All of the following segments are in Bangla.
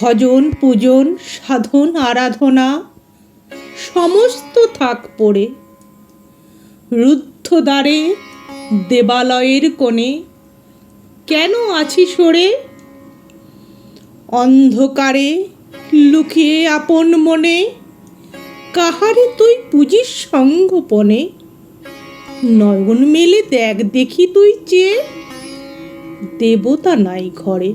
ভজন, পূজন, সাধন, আরাধনা, সমস্ত থাক পড়ে। রুদ্ধ দ্বারে, দেবালয়ের কোণে, কেন আছি সরে? অন্ধকারে লুকিয়ে আপন মনে, কাহারে তুই পুজিস সঙ্গপনে নয়ন মেলে দেখ দেখি তুই চেয়ে, দেবতা নাই ঘরে।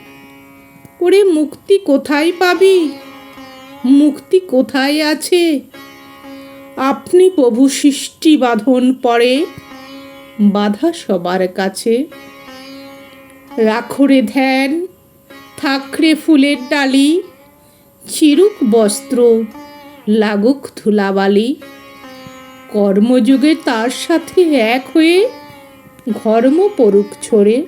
ওরে মুক্তি কোথায় পাবি? মুক্তি কোথায় আছে? আপনি প্রভু সৃষ্টি বাঁধন পরে বাধা সবার কাছে। রাখরে ধ্যান থাকরে ফুলের ডালি, চিরুক বস্ত্র, লাগুক ধুলাবালি। কর্মযুগে তার সাথে এক হয়ে ঘর্ম পরুক ছড়ে।